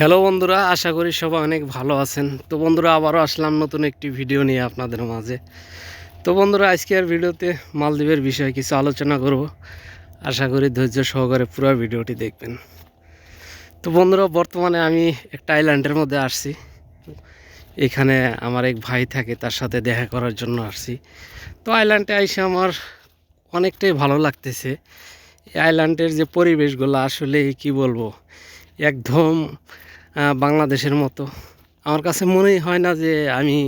Hello বন্ধুরা, আশা করি সবাই অনেক ভালো আছেন। তো বন্ধুরা, আবারও আসলাম নতুন একটি ভিডিও নিয়ে আপনাদের মাঝে। তো বন্ধুরা, আজকের ভিডিওতে মালদ্বীপের বিষয়ে কিছু আলোচনা করব। আশা করি ধৈর্য সহকারে পুরো ভিডিওটি দেখবেন। তো বন্ধুরা, বর্তমানে আমি একটা আইল্যান্ডের মধ্যে আসছি। এখানে আমার এক ভাই থাকে, তার সাথে দেখা করার জন্য আসছি। তো আইল্যান্ডে আইসে আমার অনেকটাই ভালো লাগতেছে। এই আইল্যান্ডের যে পরিবেশগুলো, আসলে কি বলব? একদম বাংলাদেশের মতো। আমার কাছে মনেই হয় না যে আমি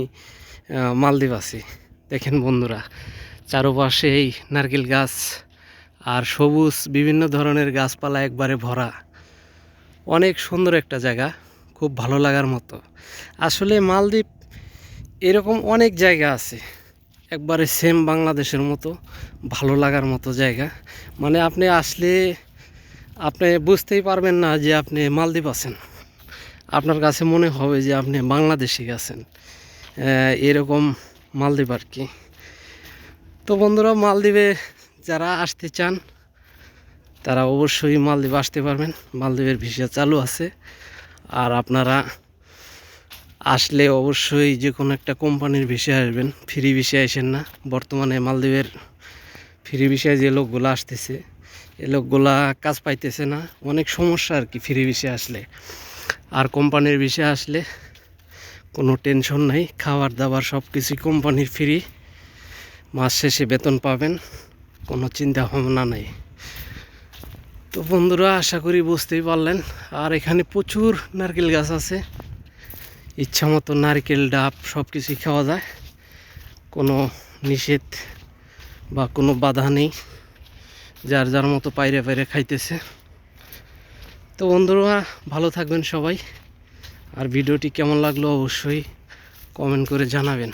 মালদ্বীপ আছি। দেখেন বন্ধুরা চারোপাশে এই নারকেল গাছ আর সবুজ বিভিন্ন ধরনের গাছপালা একবারে ভরা। অনেক সুন্দর একটা জায়গা, খুব ভালো লাগার মতো। আসলে মালদ্বীপ এরকম অনেক জায়গা আছে, একবারে সেম বাংলাদেশের মতো, ভালো লাগার মতো জায়গা। মানে আপনি আসলে, আপনি বুঝতেই পারবেন না যে আপনি মালদ্বীপ আছেন। আপনার কাছে মনে হবে যে আপনি বাংলাদেশে গেছেন। এরকম মালদ্বীপ আর কি। তো বন্ধুরা, মালদ্বীপে যারা আসতে চান, তারা অবশ্যই মালদ্বীপ আসতে পারবেন। মালদ্বীপের ভিসা চালু আছে। আর আপনারা আসলে অবশ্যই যে কোনো একটা কোম্পানির ভিসা আসবেন। ফ্রি ভিসা আসেন না। বর্তমানে মালদ্বীপের ফ্রি ভিসায় যে লোকগুলো আসতেছে, এ লোকগুলা কাজ পাইতেছে না। অনেক সমস্যা আর কি ফ্রি ভিসা আসলে। আর কোম্পানির ভিসা আসলে কোনো টেনশন নাই। খাবার দাবার সব কিছুই কোম্পানির ফ্রি মাস শেষে বেতন পাবেন, কোনো চিন্তা ভাবনা নাই। তো বন্ধুরা, আশা করি বুঝতেই পারলেন। আর এখানে প্রচুর নারকেল গাছ আছে। ইচ্ছা মতো নারকেল, ডাব সব কিছুই খাওয়া যায়। কোনো নিষেধ বা কোনো বাধা নেই। যার যার মতো পাইরে পাইরে খাইতেছে। তো বন্ধুরা ভালো থাকবেন সবাই। আর ভিডিওটি কেমন লাগল অবশ্যই কমেন্ট করে জানাবেন।